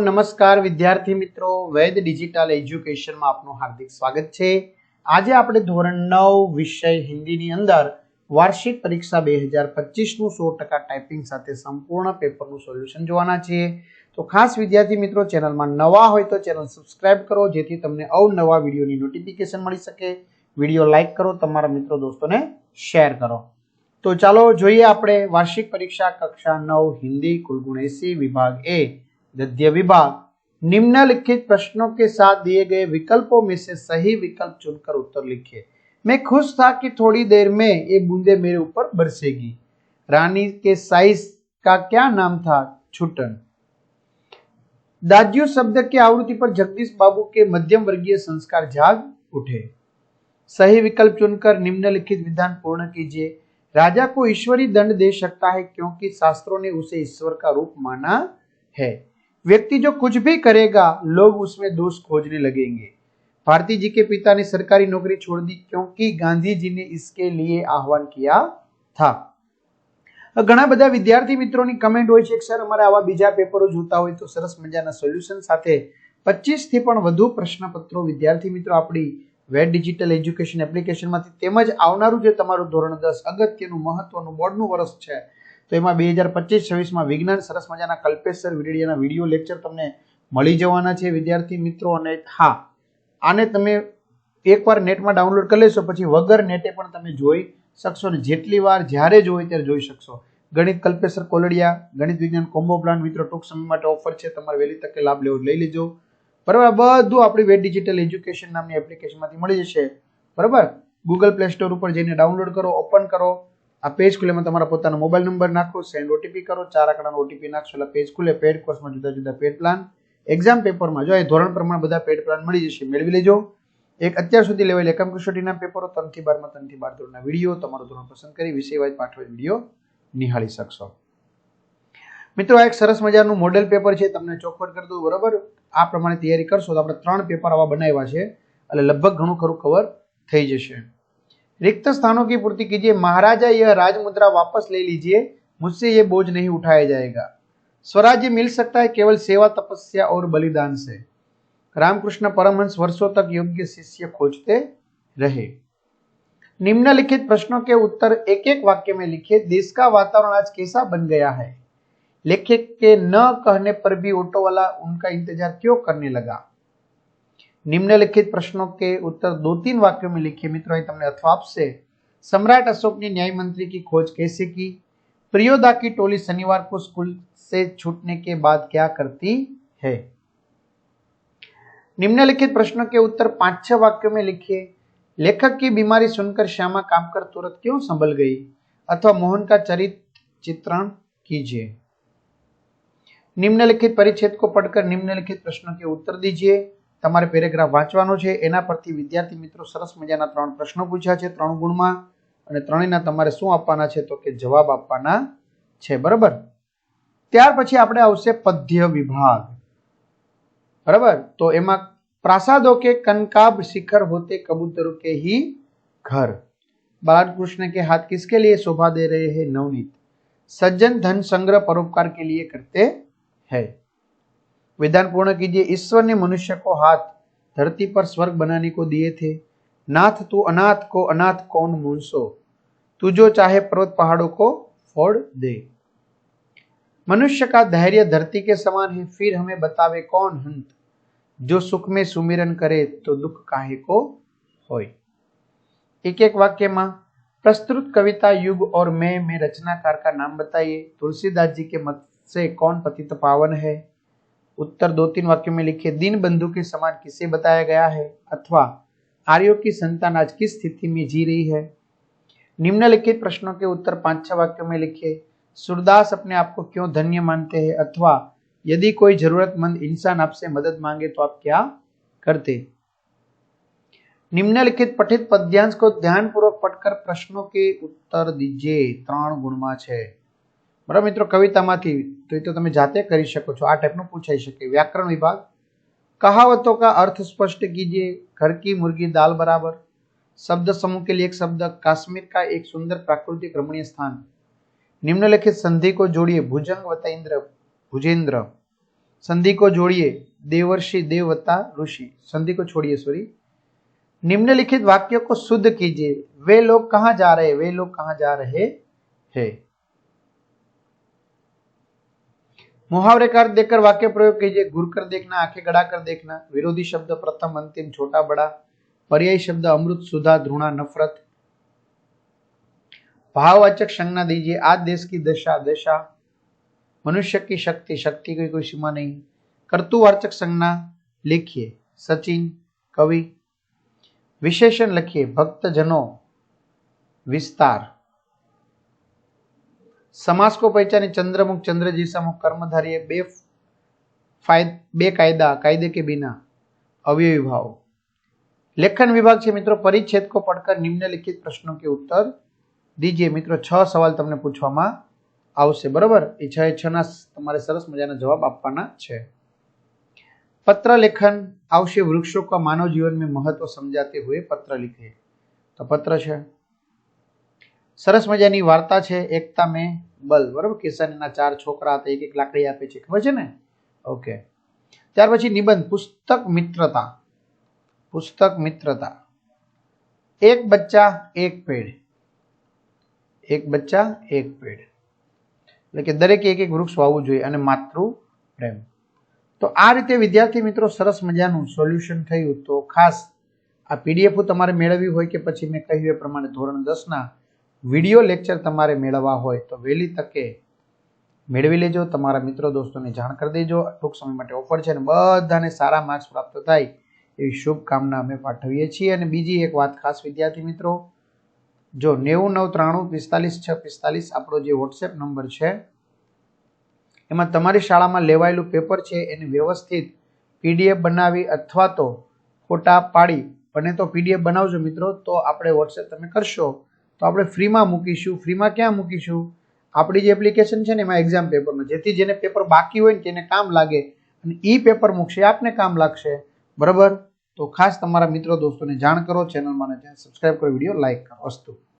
નમસ્કાર વિદ્યાર્થી મિત્રો. વૈદ ડિજિટલ એજ્યુકેશનમાં આપનું હાર્દિક સ્વાગત છે. આજે આપણે ધોરણ નવ વિષય હિન્દીની અંદર વાર્ષિક પરીક્ષા બે હજાર પચીસનું સો ટકા ટાઈપિંગ સાથે સંપૂર્ણ પેપરનું સોલ્યુશન જોવાના છીએ તો ખાસ વિદ્યાર્થી મિત્રો, ચેનલમાં નવા હોય તો ચેનલ સબસ્ક્રાઇબ કરો, જેથી તમને અવનવા વિડીયોની નોટિફિકેશન મળી શકે. વીડિયો લાઇક કરો, તમારા મિત્રો દોસ્તોને શેર કરો. તો ચાલો જોઈએ આપણે વાર્ષિક પરીક્ષા કક્ષા નવ હિન્દી કુલગુણ એસી વિભાગ એ गद्य विभाग निम्नलिखित प्रश्नों के साथ दिए गए विकल्पों में से सही विकल्प चुनकर उत्तर लिखिए मैं खुश था कि थोड़ी देर में ये बूंदे मेरे ऊपर बरसेगी। रानी के साइज़ का क्या नाम था? छुटन दाज्यू शब्द की आवृत्ति पर जगदीश बाबू के मध्यम वर्गीय संस्कार जाग उठे। सही विकल्प चुनकर निम्नलिखित विधान पूर्ण कीजिए। राजा को ईश्वरी दंड दे सकता है क्योंकि शास्त्रों ने उसे ईश्वर का रूप माना है। व्यक्ति जो कुछ भी करेगा लोग उसमें दोष खोजने लगेंगे भारती जी के पिता ने सरकारी नौकरी छोड़ दी क्योंकि गांधी जी ने इसके लिए आह्वान किया था ઘણા બધા વિદ્યાર્થી મિત્રોની કમેન્ટ હોય છે કે સર અમારે આવા બીજા પેપરો જોતા હોય તો સરસ મજાના સોલ્યુશન સાથે પચીસ થી પણ વધુ પ્રશ્નપત્રો વિદ્યાર્થી મિત્રો આપણી વેટ ડિજિટલ એજ્યુકેશન એપ્લિકેશનમાંથી તેમજ આવનારું જે તમારું ધોરણ દસ અગત્યનું મહત્વનું બોર્ડનું વર્ષ છે તો એમાં બે હજાર પચીસ છવ્વીસમાં વિજ્ઞાન સરસ મજાના કલ્પેશ સર વીડિયો લેક્ચર તમને મળી જવાના છે, વિદ્યાર્થી મિત્રો. અને હા, આને તમે એકવાર નેટમાં ડાઉનલોડ કરી લેશો, પછી વગર નેટે પણ તમે જોઈ શકશો ને જેટલી વાર જ્યારે જોઈ ત્યારે જોઈ શકશો. ગણિત કલ્પેશ્વર કોલડિયા, ગણિત વિજ્ઞાન કોમ્બો પ્લાન મિત્રો, ટૂંક સમય માટે ઓફર છે. તમારે વહેલી તકે લાભ લેવો લઈ લેજો. બરાબર બધું આપણી વેબ ડિજિટલ એજ્યુકેશન નામની એપ્લિકેશનમાંથી મળી જશે. બરાબર? ગૂગલ પ્લે સ્ટોર ઉપર જઈને ડાઉનલોડ કરો ઓપન કરો. આ પેજ ખુલેમાં તમારા પોતાનો મોબાઈલ નંબર નાખો સેન્ડ ઓટીપી કરો, ચાર આંકડાનો ઓટીપી નાખશો, એટલે પેજ ખુલે પેડ કોર્સમાં જુદા જુદા પેડ પ્લાન એક્ઝામ પેપરમાં જો એ ધોરણ પ્રમાણે બધા પેડ પ્લાન મળી જશે, મેળવી લેજો. એક અત્યાર સુધી લેવાયેલ એકમ કસોટીના પેપરો ત્રણથી બારમાં, ત્રણથી બાર ધોરણના વીડિયો, તમારો ધોરણ પસંદ કરી, વિષય વાઇઝ પાઠવાઇઝ વીડિયો નિહાળી શકશો. મિત્રો, આ એક સરસ મજાનું મોડેલ પેપર છે, તમને ચોખવટ કરી દઉં, બરાબર? આ પ્રમાણે તૈયારી કરશો તો આપણે ત્રણ પેપર આવા બનાવ્યા છે, એટલે લગભગ ઘણું ખરું કવર થઈ જશે. रिक्त स्थानों की पूर्ति कीजिए। महाराजा, यह राज मुद्रा वापस ले लीजिए। मुझसे ये बोझ नहीं उठाया जाएगा। स्वराज्य मिल सकता है केवल सेवा, तपस्या और बलिदान से। रामकृष्ण परमहंस वर्षों तक योग्य शिष्य खोजते रहे। निम्नलिखित प्रश्नों के उत्तर एक एक वाक्य में लिखे, देश का वातावरण आज कैसा बन गया है? लेखक के न कहने पर भी ऑटो वाला उनका इंतज़ार क्यों करने लगा? निम्नलिखित प्रश्नों के उत्तर दो तीन वाक्यों में लिखिए मित्रों અહીં તમને અથવા આપશે सम्राट अशोक ने न्याय मंत्री की खोज कैसे की प्रियोदा की टोली शनिवार को स्कूल से छूटने के बाद क्या करती है निम्नलिखित प्रश्नों के उत्तर पांच छह वाक्यों में लिखिए लेखक की बीमारी सुनकर श्यामा काम कर तुरंत क्यों संभल गई अथवा मोहन का चरित्र चित्रण कीजिए निम्नलिखित परिच्छेद को पढ़कर निम्नलिखित प्रश्नों के उत्तर दीजिए તમારે પેરેગ્રાફ વાંચવાનો છે એના પરથી વિદ્યાર્થી મિત્રો સરસ મજાના ત્રણ પ્રશ્નો પૂછ્યા છે ત્રણ ગુણમાં અને ત્રણેયના તમારે શું આપવાના છે તો કે જવાબ આપવાના છે બરાબર ત્યાર પછી આપણે આવશે પદ્ય વિભાગ બરાબર તો એમાં प्रासादों के कनकाब शिखर होते कबूतरों के ही घर बालकृष्ण के हाथ किसके लिए शोभा दे रहे हैं नवनीत सज्जन धन संग्रह परोपकार के लिए करते हैं विधान पूर्ण कीजिए। ईश्वर ने मनुष्य को हाथ, धरती पर स्वर्ग बनाने को दिए थे। नाथ, तू अनाथ को अनाथ कौन मूंसो? तू जो चाहे पर्वत पहाड़ों को फोड़ दे। मनुष्य का धैर्य धरती के समान है, फिर हमें बतावे कौन हंत? जो सुख में सुमिरन करे तो दुख काहे को होय? एक एक वाक्य में, प्रस्तुत कविता, युग और मैं, में रचनाकार का नाम बताइए। तुलसीदास जी के मत से कौन पतित पावन है? उत्तर दो तीन वाक्यों में लिखे दीन बंधु के समान किसे बताया गया है अथवा आर्यों की संतान आज किस स्थिति में जी रही है निम्नलिखित प्रश्नों के उत्तर पांच छह वाक्यों में लिखे सूरदास अपने आप को क्यों धन्य मानते हैं अथवा यदि कोई जरूरतमंद इंसान आपसे मदद मांगे तो आप क्या करते निम्नलिखित पठित पद्यांश को ध्यानपूर्वक पढ़कर प्रश्नों के उत्तर दीजिए ત્રણ ગુણમાં છે બરાબર મિત્રો કવિતામાંથી તો એ તો તમે જાતે કરી શકો છો આ ટાઈપનું પૂછાઈ શકે વ્યાકરણ વિભાગ कहावतों का अर्थ स्पष्ट कीजिए घर की मुर्गी दाल बराबर शब्द समूह के लिए एक शब्द काश्मीर का एक सुंदर प्राकृतिक रमणीय स्थान निम्नलिखित संधि को जोड़िए भुजंग वता इंद्र भुजेंद्र संधि को जोड़िए देवर्षि देव वत्ता ऋषि संधि को छोड़िए सॉरी निम्नलिखित वाक्यों को शुद्ध कीजिए वे लोग कहाँ जा रहे वे लोग कहाँ जा रहे हैं मुहावरे का अर्थ देकर वाक्य प्रयोग कीजिए घूर कर देखना, आँखें गड़ा कर देखना, विरोधी शब्द प्रथम, अंतिम, छोटा, बड़ा, पर्यायी शब्द अमृत, सुधा ध्रुणा नफरत। भाववाचक संज्ञा दीजिए, आज देश की दशा दशा। मनुष्य की शक्ति शक्ति की कोई सीमा नहीं। कर्तुवाचक संज्ञा लिखिए, सचिन, कवि। विशेषण लिखिए, भक्तजनों, विस्तार। સમાસ કો પૈચાની ચંદ્રમુખ ચંદ્ર કર્મધારીએ બે બે કાયદા, કાયદે કે બિના? અવયવી ભાવ લેખન વિભાગ છે મિત્રો પરિચ્છેદ કો પડકર નિમ્નલિખિત પ્રશ્નો કે ઉત્તર દીજીએ મિત્રો છ સવાલ તમને પૂછવામાં આવશે. બરોબર? એ છ એ છના તમારે સરસ મજાના જવાબ આપવાના છે. પત્ર લેખન આવશે વૃક્ષો કા માનવ જીવન મેં મહત્વ સમજાતે હુએ પત્ર લીખે તો પત્ર છે. સરસ મજાની વાર્તા છે. એકતા મેં બલ, બરાબર? કિસાનના ચાર છોકરા હતા એક એક લાકડી આપે છે, ખબર છે ને? ઓકે. ત્યાર પછી નિબંધ, પુસ્તક મિત્રતા. પુસ્તક મિત્રતા. એક બચ્ચા, એક પેડ એક બચ્ચા, એક પેડ એટલે કે દરેકે એક એક વૃક્ષ વાવવું જોઈએ અને માતૃ પ્રેમ. તો આ રીતે વિદ્યાર્થી મિત્રો સરસ મજાનું સોલ્યુશન થયું તો ખાસ આ પીડીએફ તમારે મેળવવી હોય કે પછી મેં કહ્યું એ પ્રમાણે ધોરણ દસના વીડિયો લેક્ચર તમારે મેળવવા હોય તો વહેલી તકે મેળવી લેજો. તમારા મિત્રો દોસ્તોને જાણ કરી દેજો. ટૂંક સમય માટે ઓફર છે અને બધાને સારા માર્ક્સ પ્રાપ્ત થાય એવી શુભકામના અમે પાઠવીએ છીએ. અને બીજી એક વાત ખાસ વિદ્યાર્થી મિત્રો, જો નેવું, નવ, ત્રાણું, પિસ્તાલીસ, છ, પિસ્તાલીસ આપણો જે વોટ્સએપ નંબર છે, એમાં તમારી શાળામાં લેવાયેલું પેપર છે એને વ્યવસ્થિત પીડીએફ બનાવી અથવા તો ફોટા પાડી. બને તો પીડીએફ બનાવજો મિત્રો, તો આપણે વોટ્સએપ તમે કરશો. તો આપણે ફ્રીમાં મૂકીશું. ફ્રીમાં ક્યાં મૂકીશું? આપણી જે એપ્લિકેશન છે ને એમાં એક્ઝામ પેપરમાં જેથી જેને પેપર બાકી હોય ને તેને કામ લાગે અને એ પેપર મૂકશે, આપને કામ લાગશે. બરાબર? તો ખાસ તમારા મિત્રો, દોસ્તોને જાણ કરો ચેનલમાં સબસ્ક્રાઈબ કરો વીડિયો લાઈક કરો. અસ્તુ.